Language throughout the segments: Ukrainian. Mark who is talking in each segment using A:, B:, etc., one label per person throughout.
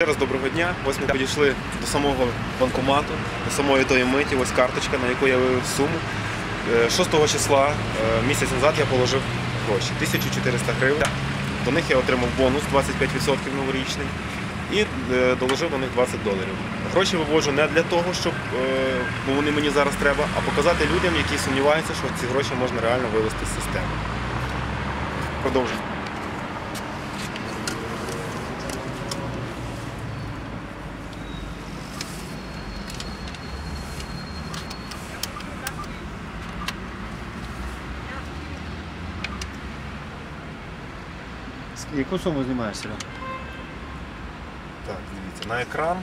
A: Ще раз доброго дня. Ось ми підійшли до самого банкомату, до самої тої миті, ось карточка, на яку я вивів суму. Е, 6 числа е, місяць назад я положив гроші 1400 гривень. До них я отримав бонус 25% новорічний і е, доложив до них 20 доларів. Гроші вивожу не для того, щоб е, бо вони мені зараз треба, а показати людям, які сумніваються, що ці гроші можна реально вивести з системи. Продовжуємо.
B: Яку суму знімаєш, Серега?
A: Так, дивіться, на екран.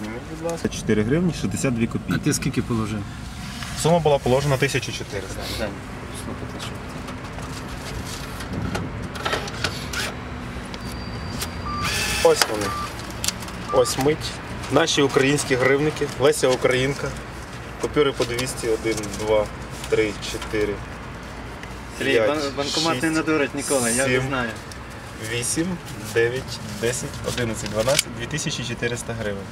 A: Зніміть, будь ласка. 4 гривні 62 копійки.
B: А ти скільки положив?
A: Сума була положена 1400.
B: Дай слухати, що.
A: Ось вони. Ось мить. Наші українські гривники. Леся Українка. Купюри по 200, 1, 2, 3, 4,
B: Сергій, банкомат не надурить ніколи, я не знаю.
A: 8, 9, 10, 11, 12, 2400 гривень.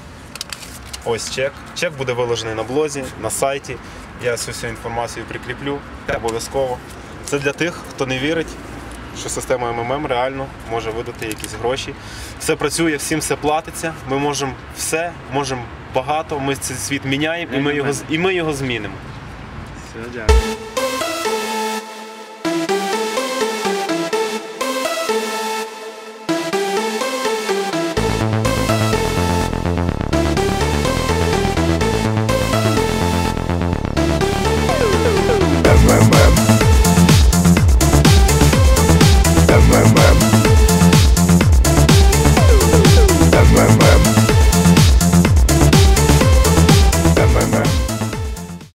A: Ось чек. Чек буде виложений на блозі, на сайті. Я цю всю інформацію прикріплю обов'язково. Це для тих, хто не вірить, що система МММ реально може видати якісь гроші. Все працює, всім все платиться. Ми можемо все, можемо багато. Ми цей світ міняємо і ми його, і ми його змінимо.
B: Все, дякую.